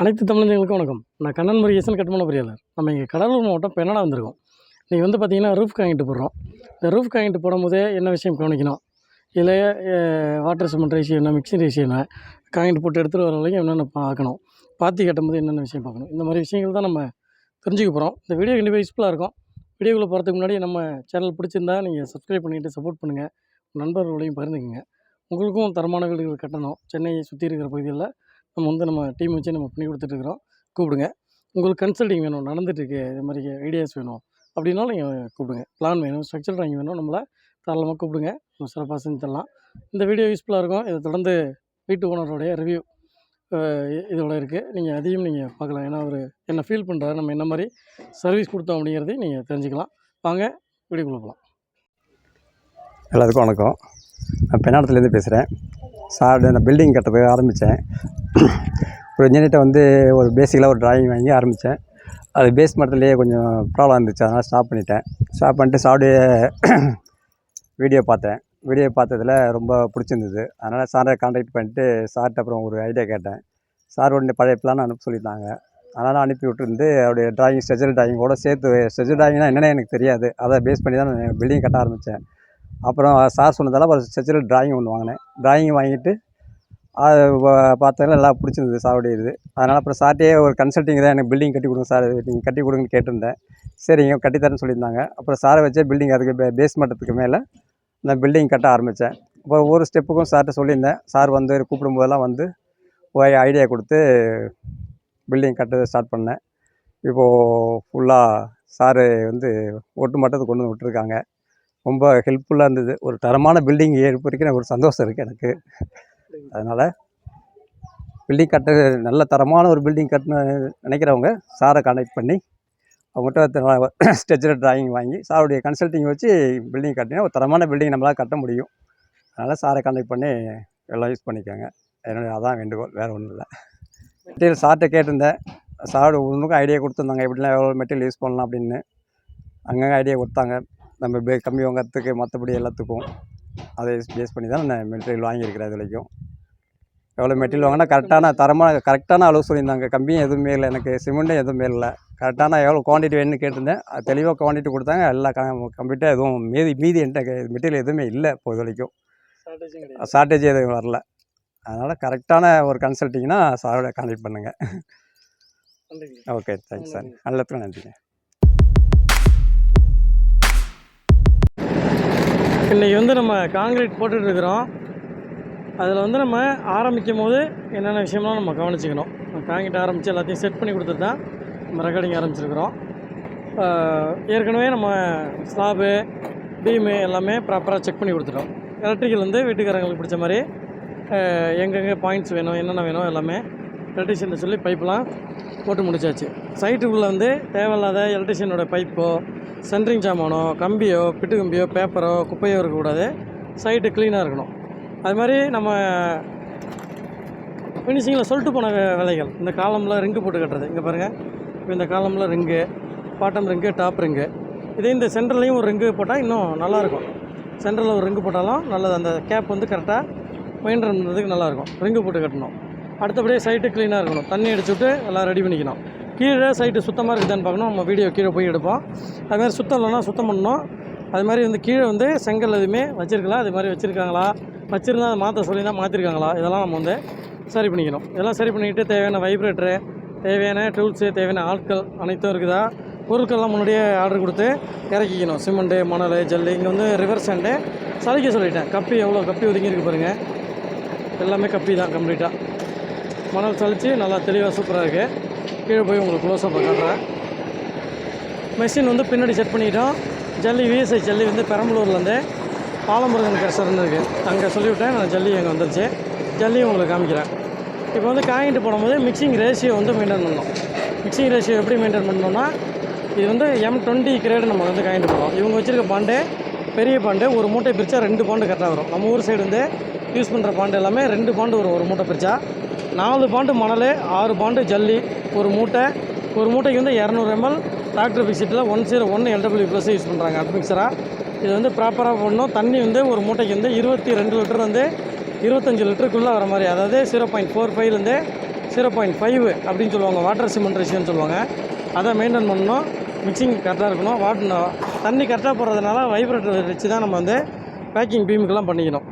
அனைத்து தமிழர்களுக்கும் வணக்கம். நான் கண்ணன் முருகேசன் கட்டுமான பொறியாளர். நம்ம இங்கே கடலூர் மாவட்டம் பெண்ணடா வந்திருக்கோம். நீங்கள் வந்து பார்த்திங்கன்னா ரூஃப் காங்கிட்டு போடுறோம். இந்த ரூஃப் காங்கிட்டு போடும்போதே என்ன விஷயம் கவனிக்கணும்? இதில் வாட்டர் சிமெண்ட் ரேஷியோ என்ன மிக்சிங் ரேஷியோ என்ன காங்கிட்டு போட்டு எடுத்துகிட்டு வர வரைக்கும் என்னென்ன பார்க்கணும்? பாத்தி கட்டும்போது என்னென்ன விஷயம் பார்க்கணும்? இந்த மாதிரி விஷயங்கள் தான் நம்ம தெரிஞ்சுக்க போகிறோம் இந்த வீடியோ கண்டிப்பாக யூஸ்ஃபுல்லாக இருக்கும். வீடியோக்குள்ளே போகிறதுக்கு முன்னாடி நம்ம சேனல் பிடிச்சிருந்தா நீங்கள் சப்ஸ்கிரைப் பண்ணிவிட்டு சப்போர்ட் பண்ணுங்கள் நண்பர்களையும் பகிர்ந்துக்குங்க. உங்களுக்கும் தரமான வீடுகள் கட்டணும். சென்னையை சுற்றி இருக்கிற பகுதியில் நம்ம வந்து நம்ம டீம் வச்சு நம்ம பண்ணி கொடுத்துட்ருக்குறோம். கூப்பிடுங்க. உங்களுக்கு கன்சல்டிங் வேணும் நடந்துட்டுருக்கு இது மாதிரி ஐடியாஸ் வேணும் அப்படின்னாலும் நீங்கள் கூப்பிடுங்க. பிளான் வேணும் ஸ்ட்ரக்சர் ட்ராயிங் வேணும் நம்மளை தாராளமாக கூப்பிடுங்க. நம்ம சிறப்பாக செஞ்சு தரலாம் இந்த வீடியோ யூஸ்ஃபுல்லாக இருக்கும். இதை தொடர்ந்து வீட்டு ஓனருடைய ரிவ்யூ இதோட இருக்குது நீங்கள் அதையும் நீங்கள் பார்க்கலாம். ஏன்னா அவர் என்ன ஃபீல் பண்ணுறாரு நம்ம என்ன மாதிரி சர்வீஸ் கொடுத்தோம் அப்படிங்கிறதையும் நீங்கள் தெரிஞ்சுக்கலாம். வாங்க வீடியோ போகலாம். எல்லாத்துக்கும் வணக்கம். நான் பெண்ணாடத்துலேருந்து பேசுகிறேன். சார் நான் பில்டிங் கட்டுறதுக்கு ஆரம்பித்தேன். ஒரு இன்ஜினியர்கிட்ட வந்து ஒரு பேசிக்கலாக ஒரு ட்ராயிங் வாங்கி ஆரம்பித்தேன். அது பேஸ் மட்டத்துலேயே கொஞ்சம் ப்ராப்ளம் இருந்துச்சு. அதனால் ஸ்டாப் பண்ணிட்டேன். ஸ்டாப் பண்ணிட்டு சாருடைய வீடியோ பார்த்தேன். வீடியோ பார்த்ததுல ரொம்ப பிடிச்சிருந்தது. அதனால் சாரை கான்டாக்ட் பண்ணிட்டு சார்கிட்ட அப்புறம் ஒரு ஐடியா கேட்டேன். சார் உடனே பழைய பிளான் அனுப்ப சொல்லியிருந்தாங்க அதனால் அனுப்பி விட்டுருந்து அவருடைய டிராயிங் ஸ்ட்ரெச்சர் டிராயிங்கோட சேர்த்து ஸ்ட்ரெச்சர் ட்ராயிங்னால் என்னென்ன எனக்கு தெரியாது. அதை பேஸ் பண்ணி தான் நான் பில்டிங் கட்ட ஆரம்பித்தேன். அப்புறம் சார் சொன்னதால அப்புறம் ஸ்ட்ரெச்சர் டிராயிங் ஒன்று வாங்கினேன். டிராயிங் வாங்கிட்டு அது பார்த்ததில் நல்லா பிடிச்சிருந்தது சாருடைய இது. அதனால் அப்புறம் சார்ட்டே ஒரு கன்சல்ட்டிங் தான் எனக்கு பில்டிங் கட்டி கொடுங்க சார் நீங்கள் கட்டி கொடுங்கன்னு கேட்டிருந்தேன். சரிங்க கட்டித்தரேன்னு சொல்லியிருந்தாங்க. அப்புறம் சாரை வச்சே பில்டிங் அதுக்கு பே பேஸ் மட்டத்துக்கு மேலே நான் பில்டிங் கட்ட ஆரம்பித்தேன் இப்போ ஒவ்வொரு ஸ்டெப்புக்கும் சார்கிட்ட சொல்லியிருந்தேன். சார் வந்து கூப்பிடும் போதெல்லாம் வந்து போய் ஐடியா கொடுத்து பில்டிங் கட்ட ஸ்டார்ட் பண்ணேன். இப்போது ஃபுல்லாக சாரு வந்து ஒட்டு மட்டத்துக்கு கொண்டு வந்து விட்டுருக்காங்க. ரொம்ப ஹெல்ப்ஃபுல்லாக இருந்தது. ஒரு தரமான பில்டிங் ஏற்படுத்திக்க ஒரு சந்தோஷம் இருக்குது எனக்கு. அதனால் பில்டிங் கட்ட நல்ல தரமான ஒரு பில்டிங் கட்டணும்னு நினைக்கிறவங்க சாரை கான்டாக்ட் பண்ணி அவங்ககிட்ட ஸ்ட்ரெச்சர் டிராயிங் வாங்கி சாருடைய கன்சல்ட்டிங் வச்சு பில்டிங் கட்டினா ஒரு தரமான பில்டிங் நம்மளால் கட்ட முடியும். அதனால் சாரை கான்டாக்ட் பண்ணி எல்லாம் யூஸ் பண்ணிக்கோங்க. என்னுடைய அதான் வேண்டுகோள் வேறு ஒன்றும் இல்லை. மெட்டீரியல் சார்கிட்ட கேட்டிருந்தேன். சார் ஒன்றுக்கும் ஐடியா கொடுத்துருந்தாங்க. எப்படிலாம் எவ்வளோ மெட்டீரியல் யூஸ் பண்ணலாம் அப்படின்னு. அங்கங்கே ஐடியா கொடுத்தாங்க. நம்ம பே கம்மி வாங்கிறதுக்கு மற்றபடி எல்லாத்துக்கும் அதை பேஸ் பண்ணி தான் நான் மெட்டீரியல் வாங்கியிருக்கிறேன் இது வரைக்கும். எவ்வளோ மெட்டீரியல் வாங்கினா கரெக்டான தரமான கரெக்டான அளவு சொல்லியிருந்தாங்க. கம்மியும் எதுவுமே இல்லை எனக்கு சிமெண்ட்டும் எதுவுமே இல்லை. கரெக்டான எவ்வளோ குவான்டிட்டி வேணும்னு கேட்டிருந்தேன். அது தெளிவாக குவான்டிட்டி கொடுத்தாங்க. எல்லாம் கம்ப்ளீட்டாக எதுவும் மீதி மீதி என்கிட்ட மெட்டீரியல் எதுவுமே இல்லை இப்போ இது வரைக்கும். ஷார்ட்டேஜ் எதுவும் வரல. அதனால் கரெக்டான ஒரு கன்சல்ட்டிங்னா சாரோட கான்டாக்ட் பண்ணுங்கள் ஓகே தேங்க்ஸ் சார் எல்லாத்துக்கும் நன்றிங்க. இன்றைக்கி வந்து நம்ம காங்கிரீட் போட்டுட்ருக்குறோம் அதில் வந்து நம்ம ஆரம்பிக்கும் போது என்னென்ன விஷயம்லாம் நம்ம கவனிச்சுக்கணும். காங்கிரீட் ஆரம்பித்து எல்லாத்தையும் செட் பண்ணி கொடுத்துட்டு தான் நம்ம ரெக்கார்டிங் ஆரம்பிச்சிருக்கிறோம். ஏற்கனவே நம்ம ஸ்லாபு பீமு எல்லாமே ப்ராப்பராக செக் பண்ணி கொடுத்துட்டோம். எலக்ட்ரிக்கல் வந்து வீட்டுக்காரங்களுக்கு பிடிச்ச மாதிரி எங்கெங்கே பாயிண்ட்ஸ் வேணும் என்னென்ன வேணும் எல்லாமே எலக்ட்ரிஷியனை சொல்லி பைப்லாம் போட்டு முடிச்சாச்சு. சைட்டுக்குள்ளே வந்து தேவையில்லாத எலக்ட்ரிஷியனோட பைப்போ சென்ட்ரிங் சாமானோ கம்பியோ பிட்டு கம்பியோ பேப்பரோ குப்பையோ இருக்கக்கூடாது. சைட்டு க்ளீனாக இருக்கணும். அது மாதிரி நம்ம ஃபினிஷிங்கில் சொல்லிட்டு போன வேலைகள். இந்த காலமில் ரிங்கு போட்டு கட்டுறது. இங்கே பாருங்கள் இப்போ இந்த காலமில் ring bottom ring top ring இதே இந்த சென்டர்லேயும் ஒரு ரிங்கு போட்டால் இன்னும் நல்லாயிருக்கும். சென்டரில் ஒரு ரிங்கு போட்டாலும் நல்லது. அந்த கேப் வந்து கரெக்டாக மெயின்டைன் பண்ணுறதுக்கு நல்லாயிருக்கும். ரிங்கு போட்டு கட்டணும். அடுத்தபடியே சைட்டு க்ளீனாக இருக்கணும். தண்ணி அடிச்சுட்டு எல்லாம் ரெடி பண்ணிக்கணும். கீழே சைட்டு சுத்தமாக இருக்குதான்னு பார்க்கணும். நம்ம வீடியோ கீழே போய் எடுப்போம். அதுமாதிரி சுத்தம் இல்லைன்னா சுத்தம் பண்ணணும். அது மாதிரி வந்து கீழே வந்து செங்கல் எதுவுமே வச்சுருக்கலாம் அது மாதிரி வச்சுருக்காங்களா? வச்சுருந்தா அதை மாற்ற சொல்லியிருந்தா மாற்றிருக்காங்களா இதெல்லாம் நம்ம வந்து சரி பண்ணிக்கணும். இதெல்லாம் சரி பண்ணிக்கிட்டு தேவையான வைப்ரேட்டரு தேவையான டூல்ஸு தேவையான ஆட்கள் அனைத்தும் இருக்குதா? பொருட்கள்லாம் முன்னாடியே ஆர்டர் கொடுத்து இறக்கிக்கணும். சிமெண்ட்டு மணல் ஜல்லு இங்கே வந்து ரிவர் சேண்டு சலிக்க சொல்லிட்டேன். கப்பி எவ்வளோ கப்பி ஒதுங்கி இருக்கு பாருங்கள் எல்லாமே கப்பி தான் கம்ப்ளீட்டாக மணல் சளிச்சு நல்லா தெளிவாக சூப்பராக இருக்குது கீழே போய் உங்களுக்கு க்ளோஸாக காட்டுறேன். மெஷின் வந்து பின்னாடி செட் பண்ணிட்டோம். ஜல்லி விஎஸ்ஐ ஜல்லி வந்து பெரம்பலூர்லேருந்து பாலமுருகன் கரசர்னு இருக்குது அங்கே சொல்லிவிட்டேன் நான் ஜல்லி அங்கே வந்துருச்சு. ஜல்லியும் உங்களுக்கு காமிக்கிறேன். இப்போ வந்து காயின்ட்டு போடும்போது மிக்சிங் ரேஷியோ வந்து மெயின்டைன் பண்ணணும். மிக்சிங் ரேஷியோ எப்படி மெயின்டைன் பண்ணணும்னா இது வந்து எம் டுவெண்ட்டி கிரேடு நம்ம வந்து காயின்ட்டு போடுறோம். இவங்க வச்சுருக்க பாண்டு பெரிய பாண்டு ஒரு மூட்டை பிரித்தா ரெண்டு பாண்டு கரெக்டாக வரும். நம்ம ஊர் சைடு வந்து யூஸ் பண்ணுற பாண்டு எல்லாமே ரெண்டு பாண்டு வரும் ஒரு மூட்டை பிரித்தா நாலு பாண்டு மணல் ஆறு பாண்டு ஜல்லி ஒரு மூட்டை. ஒரு மூட்டைக்கு வந்து இரநூறு ML doctor பிக்சிட்டில் one zero one LW plus use பண்ணுறாங்க அட்மிக்சராக இது வந்து ப்ராப்பராக பண்ணணும் தண்ணி வந்து ஒரு மூட்டைக்கு வந்து இருபத்தி ரெண்டு லிட்டர் வந்து இருபத்தஞ்சி லிட்டருக்குள்ளே வர மாதிரி. அதாவது ஜீரோ பாயிண்ட் ஃபோர் ஃபைவ்லேருந்து ஜீரோ பாயிண்ட் ஃபைவ் அப்படின்னு சொல்லுவாங்க. வாட்டர் சிமெண்ட் ரேஷியோன்னு சொல்லுவாங்க. அதை மெயின்டைன் பண்ணணும். மிக்சிங் கரெக்டாக இருக்கணும். வாட் தண்ணி கரெக்டாக போடுறதுனால வைப்ரேட்டர் வச்சு தான் நம்ம வந்து பேக்கிங் பீமுக்கெல்லாம் பண்ணிக்கணும்.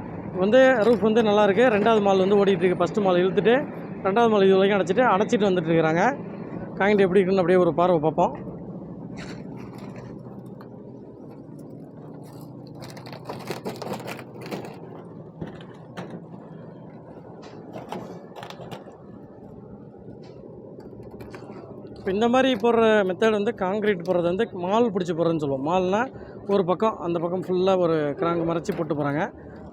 வந்து ரூஃப் வந்து நல்லா இருக்குது ரெண்டாவது மால் வந்து ஓடிட்டுருக்கு. ஃபஸ்ட்டு மால் இழுத்துட்டு ரெண்டாவது மால் இது வரைக்கும் அடைச்சிட்டு அடைச்சிட்டு வந்துட்டு இருக்கிறாங்க எப்படி இருக்குன்னு அப்படியே ஒரு பார்வை பார்ப்போம். இப்போ இந்த மாதிரி போடுற மெத்தட் வந்து காங்கிரீட் போடுறது வந்து மால் பிடிச்சி போடுறதுன்னு சொல்லுவோம். மால்னால் ஒரு பக்கம் அந்த பக்கம் ஃபுல்லாக ஒரு கிராங்கு மறைச்சி போட்டு போகிறாங்க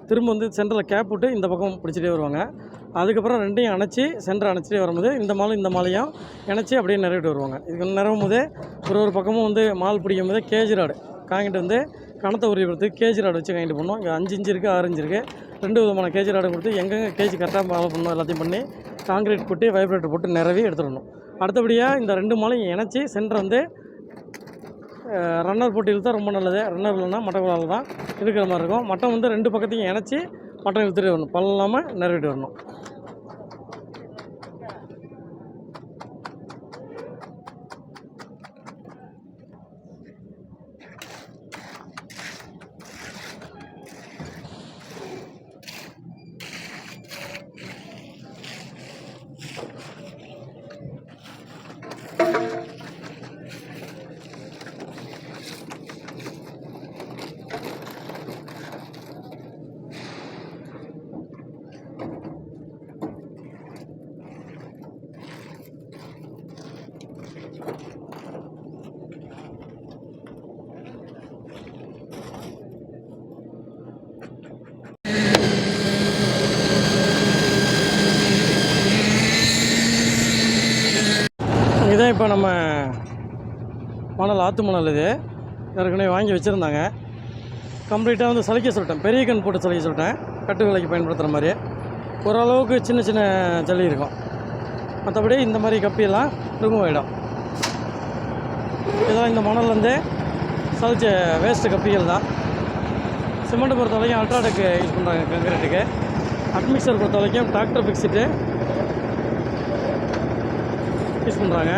திரும்ப வந்து சென்டரில் கேப் விட்டு இந்த பக்கம் பிடிச்சிட்டே வருவாங்க. அதுக்கப்புறம் ரெண்டையும் அணைச்சி சென்டர் அணைச்சிட்டே வரும்போது இந்த மாலும் இந்த மாலையும் இணைச்சி அப்படியே நிறைவிட்டு வருவாங்க. இதுக்கு நிறவும் போதே ஒரு ஒரு பக்கமும் வந்து மால் பிடிக்கும் போதே கேஜ் ராடு காங்கிட்டு வந்து கணத்தை உரிக்கிறதுக்கு கேஜ் ராடு வச்சு காங்கிட்டு பண்ணோம். இங்கே அஞ்சு இஞ்சு இருக்குது ஆறு இஞ்சு இருக்குது ரெண்டு விதமான கேஜ் ராடு கொடுத்து எங்கெங்கே கேஜ் கரெக்டாக ஃபாலோ பண்ணணும் எல்லாத்தையும் பண்ணி காங்கிரீட் போட்டு வைப்ரேட்டர் போட்டு நிறவி எடுத்துடணும். அடுத்தபடியாக இந்த ரெண்டு மாலையும் இணைச்சி சென்டர் வந்து ரன்னர் போட்டியில் இழுத்தா ரொம்ப நல்லது. ரன்னர் இல்லைன்னா மட்டக்குழாவில் தான் இருக்கிற மாதிரி இருக்கும். மட்டம் வந்து ரெண்டு பக்கத்தையும் இணைச்சி மட்டம் இழுத்துட்டு வரணும். பல்லாமல் இல்லாமல் வரணும் இதுதான் இப்போ நம்ம மணல் ஆற்று மணல் இது. ஏற்கனவே வாங்கி வச்சுருந்தாங்க. கம்ப்ளீட்டாக வந்து சலிக்க சொல்லிட்டேன். பெரிய கண் போட்டு சலிக்க சொல்லிட்டேன். கட்டு விலைக்கு பயன்படுத்துகிற மாதிரி. ஓரளவுக்கு சின்ன சின்ன ஜல்லி இருக்கும். மற்றபடி இந்த மாதிரி கப்பியெல்லாம் ரிமூவ் ஆகிடும் இதெல்லாம் இந்த மணல் சலிச்ச வேஸ்ட்டு கப்பிகள் தான். சிமெண்ட் பொறுத்த வரைக்கும் அல்ட்ராடெக் யூஸ் பண்ணுறாங்க கங்கிரீட்டுக்கு அட்மிக்சர் பொறுத்த வரைக்கும் டாக்டர் ஃபிக்ஸிட்டு யூஸ் பண்ணுறாங்க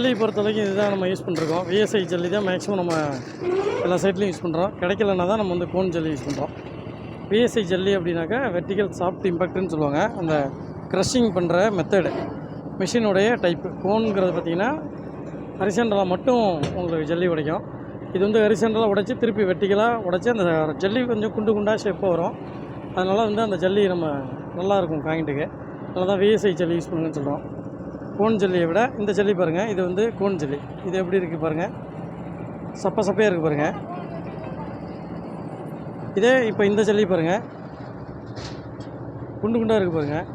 ஜல்லி பொறுத்த வரைக்கும் இதுதான் நம்ம யூஸ் பண்ணிருக்கோம். விஎஸ்ஐ ஜல்லி தான் மேக்ஸிமம் நம்ம எல்லா சைட்லையும் யூஸ் பண்ணுறோம் கிடைக்கலன்னா தான் நம்ம வந்து கோன் ஜல்லி யூஸ் பண்ணுறோம் விஎஸ்ஐ ஜல்லி அப்படின்னாக்கா வெர்டிகல் சாஃப்ட் இம்பேக்ட்னு சொல்லுவாங்க. அந்த க்ரஷிங் பண்ணுற மெத்தடு மிஷினுடைய டைப்பு கோனுங்கிறது பார்த்திங்கன்னா ஹரிசென்டலாக மட்டும் உங்களுக்கு ஜல்லி உடைக்கும். இது வந்து ஹரிசென்டலாக உடைச்சி திருப்பி வெர்டிகலாக உடைச்சி அந்த ஜல்லி கொஞ்சம் குண்டு குண்டாக ஷேப்பாக வரும். அதனால் வந்து அந்த ஜல்லி நம்ம நல்லாயிருக்கும் காயின்ட்டுக்கு அதனால தான் விஎஸ்ஐ ஜல்லி யூஸ் பண்ணுங்கன்னு சொல்கிறோம் கோன் ஜல்லியை விட இந்த ஜல்லி பாருங்கள் இது வந்து கோன் ஜல்லி இது எப்படி இருக்குது பாருங்கள் சப்ப சப்பையாக இருக்குது பாருங்கள் இதே இப்போ இந்த ஜல்லி பாருங்கள் குண்டு குண்டாக இருக்குது பாருங்கள்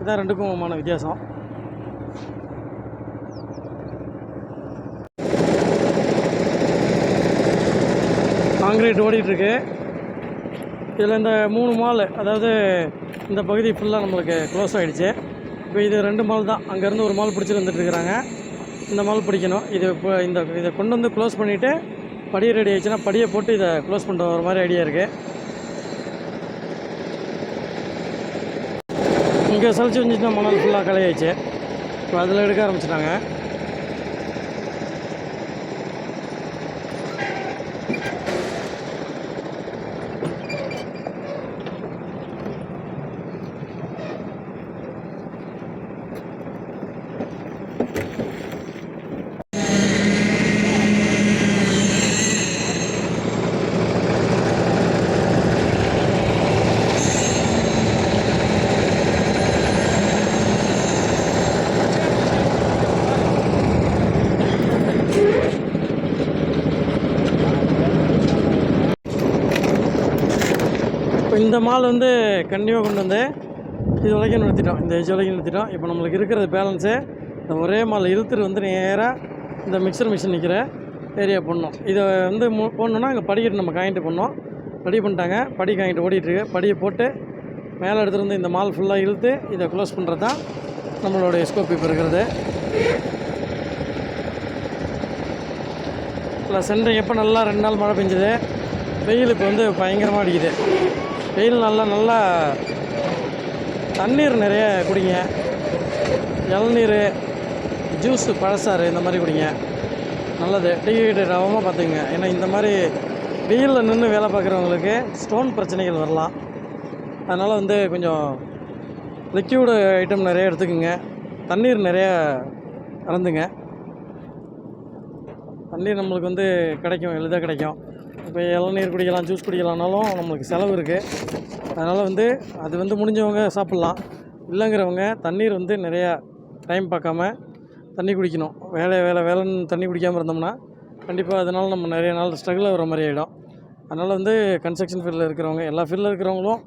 இதான் ரெண்டுக்குமான வித்தியாசம். காங்கிரீட் ஓடிட்டுருக்கு இதில் இந்த மூணு மால் அதாவது இந்த பகுதி ஃபுல்லாக நம்மளுக்கு க்ளோஸ் ஆகிடுச்சு இப்போ இது ரெண்டு மால் தான். அங்கேருந்து ஒரு மால் பிடிச்சிட்டு வந்துட்டுருக்குறாங்க இந்த மால் பிடிக்கணும். இது இப்போ இந்த இதை கொண்டு வந்து க்ளோஸ் பண்ணிவிட்டு படியை ரெடி ஆயிடுச்சுன்னா படியை போட்டு இதை க்ளோஸ் பண்ணுற ஒரு மாதிரி ஐடியா இருக்குது இங்கே சலிச்சு வந்துச்சுன்னா மணல் ஃபுல்லாக கலையாச்சு இப்போ அதில் எடுக்க ஆரம்பிச்சிட்டாங்க. இந்த மால் வந்து கண்டிப்பாக கொண்டு வந்து இது வரைக்கும் நிறுத்திட்டோம். இந்த ஏஜ் வரைக்கும் நிறுத்திட்டோம். இப்போ நம்மளுக்கு இருக்கிறது பேலன்ஸு இந்த ஒரே மால் இழுத்துட்டு வந்து நேராக இந்த மிக்சர் மிஷின் நிற்கிற ஏரியா பண்ணோம் இதை வந்து மு போடணுன்னா இங்கே படிக்கட்டு நம்ம காயின்ட்டு பண்ணோம் ரெடி பண்ணிட்டாங்க. படி காயின்ட்டு ஓடிட்டுருக்கு. படியை போட்டு மேலே எடுத்துகிட்டு வந்து இந்த மால் ஃபுல்லாக இழுத்து இதை க்ளோஸ் பண்ணுறது தான் நம்மளுடைய ஸ்கோப் இப்போ இருக்கிறது. இல்லை சென்ட்ரிங் எப்போ நல்லா ரெண்டு நாள் மழை பெஞ்சுது. வெயில் இப்போ வந்து பயங்கரமாக அடிக்குது. வெயில் நல்லா நல்லா தண்ணீர் நிறைய குடிங்க. இளநீர் ஜூஸு பழசாறு இந்த மாதிரி குடிங்க. நல்லது. டீஹைட்ரேட் ஆகாமல் பார்த்துக்குங்க. ஏன்னா இந்த மாதிரி வெயிலில் நின்று வேலை பார்க்குறவங்களுக்கு ஸ்டோன் பிரச்சனைகள் வரலாம். அதனால் வந்து கொஞ்சம் லிக்யூடு ஐட்டம் நிறைய எடுத்துக்கோங்க. தண்ணீர் நிறைய அறந்துங்க தண்ணீர் நம்மளுக்கு வந்து கிடைக்கும் எளிதாக கிடைக்கும். இப்போ இளநீர் குடிக்கலாம் ஜூஸ் குடிக்கலாம்னாலும் நம்மளுக்கு செலவு இருக்குது அதனால் வந்து அது வந்து முடிஞ்சவங்க சாப்பிட்லாம். இல்லைங்கிறவங்க தண்ணீர் வந்து நிறையா டைம் பார்க்காம தண்ணி குடிக்கணும். வேலை வேலை வேலைன்னு தண்ணி குடிக்காமல் இருந்தோம்னா கண்டிப்பாக அதனால் நம்ம நிறைய நாள் ஸ்ட்ரகிள் ஆகிற மாதிரி ஆகிடும் அதனால் வந்து கன்ஸ்ட்ரக்ஷன் ஃபீல்டில் இருக்கிறவங்க எல்லா ஃபீல்டில் இருக்கிறவங்களும்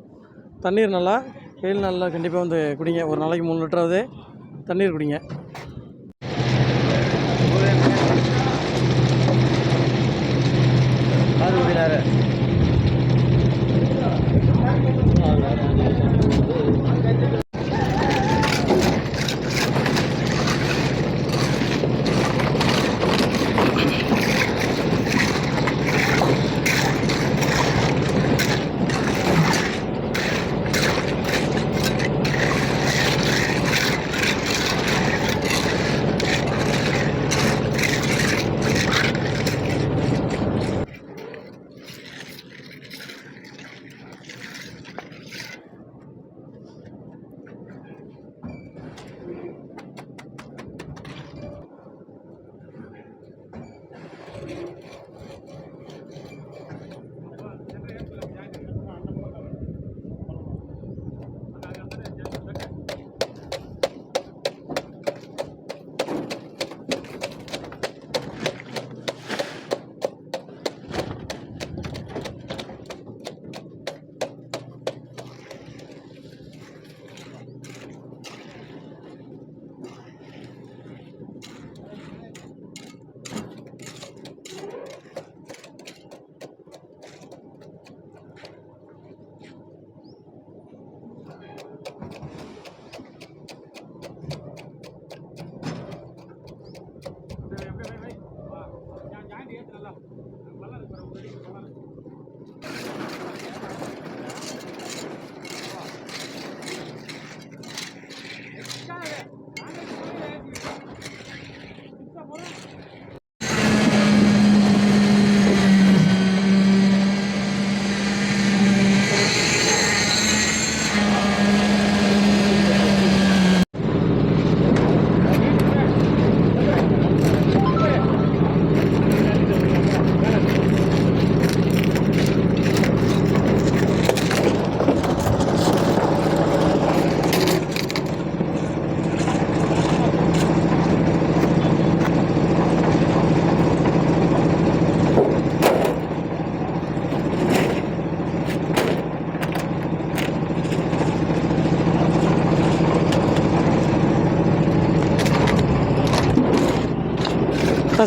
தண்ணீர் நல்லா வெயில் நல்லா கண்டிப்பாக வந்து குடிங்க. ஒரு நாளைக்கு மூணு லிட்டராவது தண்ணீர் குடிங்க.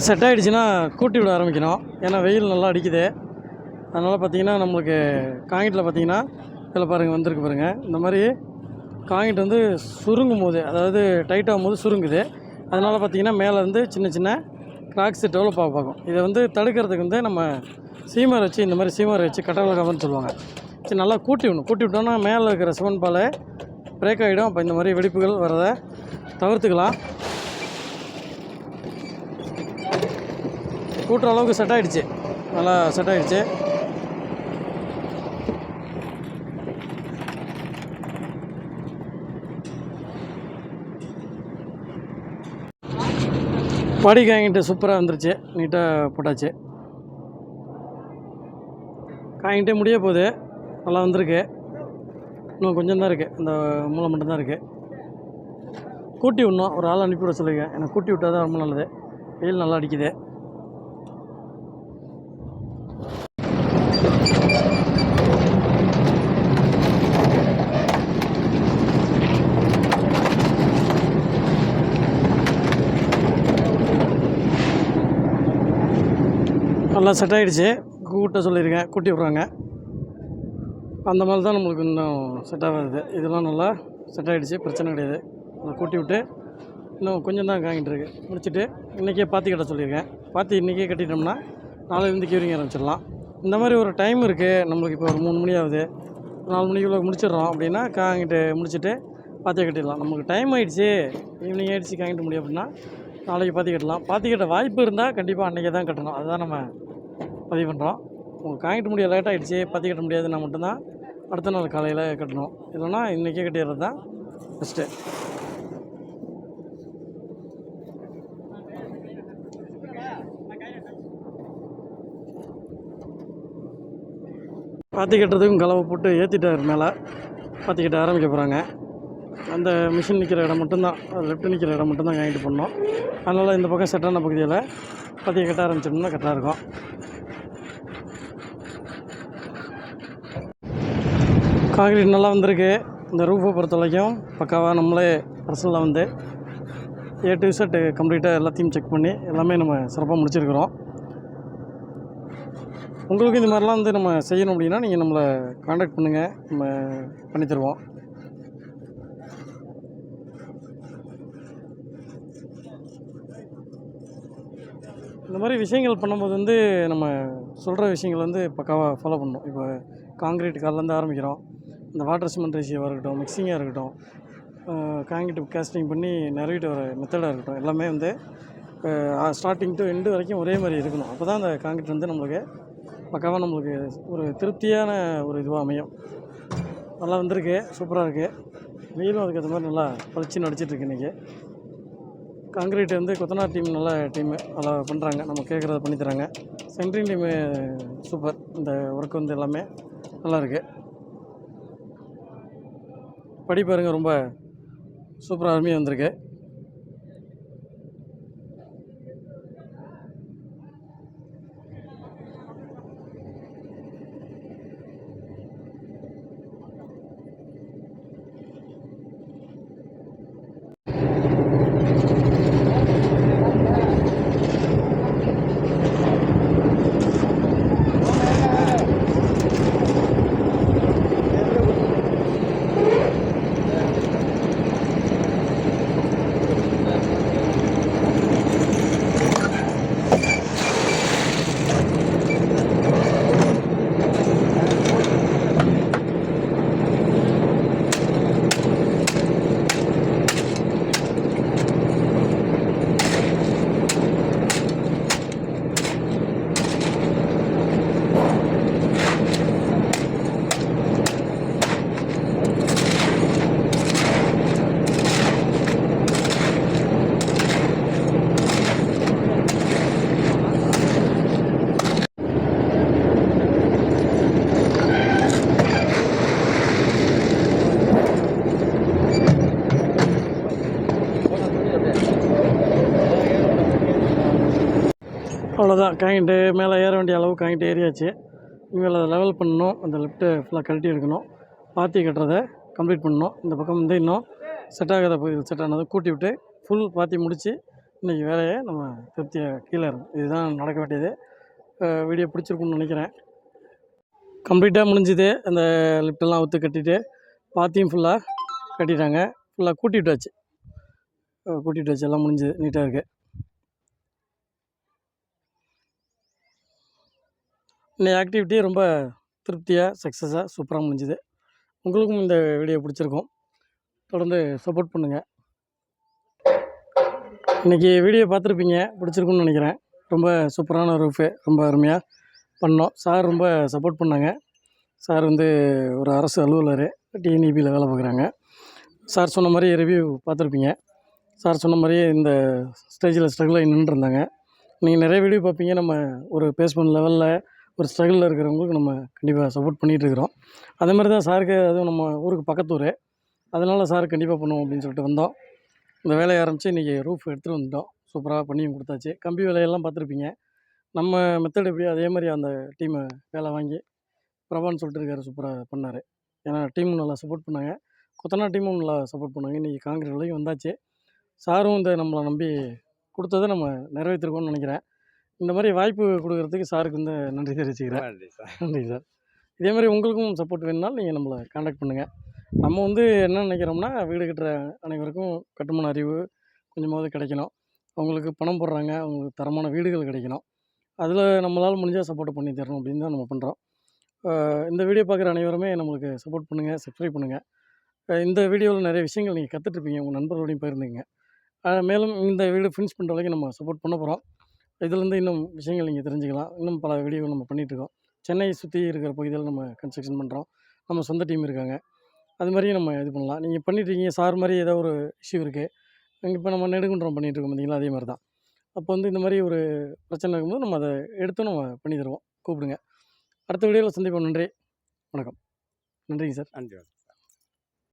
செட் ஆகிடுச்சின்னா கூட்டி விட ஆரம்பிக்கணும். ஏன்னா வெயில் நல்லா அடிக்குது. அதனால் பார்த்தீங்கன்னா நம்மளுக்கு காங்கிட்டில் பார்த்தீங்கன்னா இதில் பாருங்கள் வந்திருக்கு பாருங்கள் இந்த மாதிரி காங்கிட் வந்து சுருங்கும் போது அதாவது டைட் ஆகும்போது சுருங்குது. அதனால் பார்த்தீங்கன்னா மேலேருந்து சின்ன சின்ன கிராக்ஸ் டெவலப் ஆக பார்க்கும். இதை வந்து தடுக்கிறதுக்கு வந்து நம்ம சீமர் வச்சு இந்த மாதிரி சீமர் வச்சு கட்டளை சொல்லுவாங்க. சரி நல்லா கூட்டி விடணும். கூட்டி விட்டோம்னா மேலே இருக்கிற சிவன் பால் பிரேக் ஆகிடும் அப்போ இந்த மாதிரி வெடிப்புகள் வரதை தவிர்த்துக்கலாம். கூட்டுற அளவுக்கு செட் ஆகிடுச்சு நல்லா செட் ஆகிடுச்சு படி காங்கிட்டு சூப்பராக வந்துருச்சு. நீட்டாக போட்டாச்சு. காய்கிட்டே முடிய போகுது. நல்லா வந்திருக்கு. இன்னும் கொஞ்சம் தான் இருக்குது இந்த மூளை மட்டும்தான் இருக்குது கூட்டி விடணும். ஒரு ஆள் அனுப்பி விட சொல்லுங்க எனக்கு கூட்டி விட்டால் தான் ரொம்ப நல்லது. வெயில் நல்லா அடிக்குது. நல்லா செட் ஆகிடுச்சு கூட்ட சொல்லியிருக்கேன் கூட்டி விட்றாங்க. அந்த மாதிரி தான் நம்மளுக்கு இன்னும் செட் ஆகாது. இதெல்லாம் நல்லா செட் ஆகிடுச்சு பிரச்சனை கிடையாது. அதை கூட்டி விட்டு இன்னும் கொஞ்சம் தான் காங்கிட்டு இருக்கு. முடிச்சுட்டு இன்றைக்கே பாத்தி கட்ட சொல்லியிருக்கேன் பாத்தி இன்றைக்கே கட்டிட்டோம்னா நாளையிலேருந்து கியூரிங் ஆரம்பிச்சிடலாம். இந்த மாதிரி ஒரு டைம் இருக்குது நம்மளுக்கு இப்போ ஒரு மூணு மணி ஆகுது. நாலு மணிக்குள்ளே முடிச்சிடுறோம் அப்படின்னா காங்கிட்டு முடிச்சுட்டு பாத்தியை கட்டிடலாம். நமக்கு டைம் ஆகிடுச்சு ஈவினிங் ஆகிடுச்சு காங்கிட்டு முடியும் அப்படின்னா நாளைக்கு பாத்தி கட்டலாம் பாத்தி கட்ட வாய்ப்பு இருந்தால் கண்டிப்பாக அன்றைக்கே தான் கட்டணும். அதுதான் நம்ம பதிவு பண்ணுறோம் உங்கள் காங்கிட்டு முடிய லேட் ஆகிடுச்சு பாத்தி கட்ட முடியாதுன்னா மட்டும்தான் அடுத்த நாள் காலையில் கட்டணும். இல்லைன்னா இன்றைக்கே கட்டிடுறது தான் பெஸ்ட்டு பாத்தி கட்டுறதுக்கும் கலவை போட்டு ஏற்றிட்டார் மேலே. பாத்தி கட்ட ஆரம்பிக்க போகிறாங்க அந்த மிஷின் நிற்கிற இடம் மட்டும்தான். லெஃப்ட் நிற்கிற இடம் மட்டும்தான் வாங்கிட்டு பண்ணோம். அதனால் இந்த பக்கம் செட்டான பகுதியில் பற்றிய கட்ட ஆரம்பிச்சோம்னா கரெக்டாக இருக்கும். காங்கிரீட் நல்லா வந்திருக்கு. இந்த ரூஃபை பொறுத்த வரைக்கும் பக்காவாக நம்மளே பர்சனலாக வந்து ஏ டு செட்டு கம்ப்ளீட்டாக எல்லாத்தையும் செக் பண்ணி எல்லாமே நம்ம சிறப்பாக முடிச்சிருக்கிறோம். உங்களுக்கு இந்த மாதிரிலாம் வந்து நம்ம செய்யணும் அப்படின்னா நீங்கள் நம்மளை காண்டாக்ட் பண்ணுங்கள் நம்ம பண்ணித்தருவோம் இந்த மாதிரி விஷயங்கள் பண்ணும்போது வந்து நம்ம சொல்கிற விஷயங்கள் வந்து பக்காவாக ஃபாலோ பண்ணணும் இப்போ காங்கிரீட் கால்லேருந்து ஆரம்பிக்கிறோம். இந்த வாட்டர் சிமெண்ட் ரேஷியோவாக இருக்கட்டும் மிக்சிங்காக இருக்கட்டும் காங்கிரீட் கேஸ்டிங் பண்ணி நிறவிட்டு வர மெத்தடாக இருக்கட்டும் எல்லாமே வந்து ஸ்டார்டிங் டு எண்டு வரைக்கும் ஒரே மாதிரி இருக்கணும். அப்போ தான் அந்த காங்கிரீட் வந்து நம்மளுக்கு பக்காவாக நம்மளுக்கு ஒரு திருப்தியான ஒரு இதுவாக அமையும். நல்லா வந்திருக்கு சூப்பராக இருக்குது வெயிலும் அதுக்கேற்ற மாதிரி நல்லா பளிச்சு நடிச்சிட்ருக்கு இன்றைக்கி காங்கிரீட் வந்து கொத்தனார் டீம் நல்ல டீமு நல்லா பண்ணுறாங்க நம்ம கேட்குறத பண்ணி தராங்க. Centring team super. இந்த ஒர்க் வந்து எல்லாமே நல்லா இருக்கு. படி ரொம்ப சூப்பராக அருமையாக வந்திருக்கு. அவ்வளோதான் காங்கிட்டு மேலே ஏற வேண்டிய அளவு காங்கிட்டு ஏறியாச்சு. இனிமேல் அதை லெவல் பண்ணணும். அந்த லெஃப்ட்டு ஃபுல்லாக கழட்டி எடுக்கணும். பாத்தி கட்டுறதை கம்ப்ளீட் பண்ணணும். இந்த பக்கம் வந்து இன்னும் செட் ஆகாத பகுதியில் செட் ஆனதை கூட்டி விட்டு ஃபுல் பாத்தி முடித்து இன்றைக்கி வேலையை நம்ம திருப்தியாக கீழே இருக்கும் இதுதான் நடக்க வேண்டியது. வீடியோ பிடிச்சிருக்குன்னு நினைக்கிறேன். கம்ப்ளீட்டாக முடிஞ்சுது. அந்த லிஃப்டெல்லாம் அவுத்து கட்டிட்டு பாத்தியும் ஃபுல்லாக கட்டிட்டாங்க. ஃபுல்லாக கூட்டி விட்டாச்சு கூட்டிகிட்டு வச்சு எல்லாம் முடிஞ்சுது. நீட்டாக இருக்குது இந்த ஆக்டிவிட்டி ரொம்ப திருப்தியாக சக்ஸஸாக சூப்பராக முடிஞ்சுது. உங்களுக்கும் இந்த வீடியோ பிடிச்சிருக்கும். தொடர்ந்து சப்போர்ட் பண்ணுங்கள் இன்றைக்கி வீடியோ பார்த்துருப்பீங்க பிடிச்சிருக்குன்னு நினைக்கிறேன். ரொம்ப சூப்பரான ரூஃபு ரொம்ப அருமையாக பண்ணோம். சார் ரொம்ப சப்போர்ட் பண்ணாங்க. சார் வந்து ஒரு அரசு அலுவலர் டிஎன்இபியில் வேலை பார்க்குறாங்க. சார் சொன்ன மாதிரி ரிவ்யூ பார்த்துருப்பீங்க. சார் சொன்ன மாதிரியே இந்த ஸ்டேஜில் ஸ்ட்ரகிளாக நின்றுருந்தாங்க நீங்கள் நிறைய வீடியோ பார்ப்பீங்க. நம்ம ஒரு பேஸ்மெண்ட் லெவலில் ஒரு ஸ்ட்ரகிளில் இருக்கிறவங்களுக்கு நம்ம கண்டிப்பாக சப்போர்ட் பண்ணிகிட்டு இருக்கிறோம். அதே மாதிரி தான் சாருக்கு அதுவும் நம்ம ஊருக்கு பக்கத்தூர். அதனால் சார் கண்டிப்பாக பண்ணுவோம் அப்படின்னு சொல்லிட்டு வந்தோம். இந்த வேலையை ஆரம்பித்து இன்றைக்கி ரூஃப் எடுத்துகிட்டு வந்துட்டோம். சூப்பராக பண்ணியும் கொடுத்தாச்சு. கம்பி வேலையெல்லாம் பார்த்துருப்பீங்க. நம்ம மெத்தட் எப்படி அதே மாதிரி அந்த டீமை வேலை வாங்கி பிரபான்னு சொல்லிட்டு இருக்காரு சூப்பராக பண்ணார். ஏன்னா டீமும் நல்லா சப்போர்ட் பண்ணாங்க. கொத்தனா டீமும் நல்லா சப்போர்ட் பண்ணாங்க. இன்றைக்கி காங்கிரஸ் வரைக்கும் வந்தாச்சு. சாரும் இந்த நம்மளை நம்பி கொடுத்ததை நம்ம நிறைவேற்றிருக்கோம்னு நினைக்கிறேன். இந்த மாதிரி வாய்ப்பு கொடுக்கறதுக்கு சாருக்கு வந்து நன்றி தெரிவிச்சுக்கிறேன். நன்றி சார். நன்றி சார். இதே மாதிரி உங்களுக்கும் சப்போர்ட் வேணும்னாலும் நீங்கள் நம்மளை காண்டாக்ட் பண்ணுங்கள் நம்ம வந்து என்ன நினைக்கிறோம்னா வீடு கட்டுற அனைவருக்கும் கட்டுமான அறிவு கொஞ்சமாவது கிடைக்கணும். அவங்களுக்கு பணம் போடுறாங்க அவங்களுக்கு தரமான வீடுகள் கிடைக்கணும். அதில் நம்மளால் முடிஞ்சால் சப்போர்ட் பண்ணி தரணும் அப்படின்னு தான் நம்ம பண்ணுறோம் இந்த வீடியோ பார்க்குற அனைவருமே நம்மளுக்கு சப்போர்ட் பண்ணுங்கள் சப்ஸ்கிரைப் பண்ணுங்கள் இந்த வீடியோவில் நிறைய விஷயங்கள் நீங்கள் கற்றுட்ருப்பீங்க உங்கள் நண்பர்களோடையும் பகிர்ந்துங்க அஹ் மேலும் இந்த வீடு ஃபினிஷ் பண்ணுற வரைக்கும் நம்ம சப்போர்ட் பண்ண போகிறோம் இதுலேருந்து இன்னும் விஷயங்கள் நீங்கள் தெரிஞ்சுக்கலாம். இன்னும் பல வீடியோகள் நம்ம பண்ணிகிட்ருக்கோம் சென்னை சுற்றி இருக்கிற பகுதியில் நம்ம கன்ஸ்ட்ரக்ஷன் பண்ணுறோம் நம்ம சொந்த டீம் இருக்காங்க. அது மாதிரியும் நம்ம இது பண்ணலாம். நீங்கள் பண்ணிட்டுருக்கீங்க. சார் மாதிரி ஏதோ ஒரு இஷ்யூ இருக்குது இங்கே இப்போ நம்ம நெடுங்குன்றம் பண்ணிகிட்ருக்கோம் பார்த்திங்களா? அதே மாதிரி தான் அப்போ வந்து இந்த மாதிரி ஒரு பிரச்சனை இருக்கும்போது நம்ம அதை எடுத்து நம்ம பண்ணி தருவோம் கூப்பிடுங்க. அடுத்த வீடியோவில் சந்திப்போம். நன்றி. வணக்கம். நன்றிங்க சார். நன்றி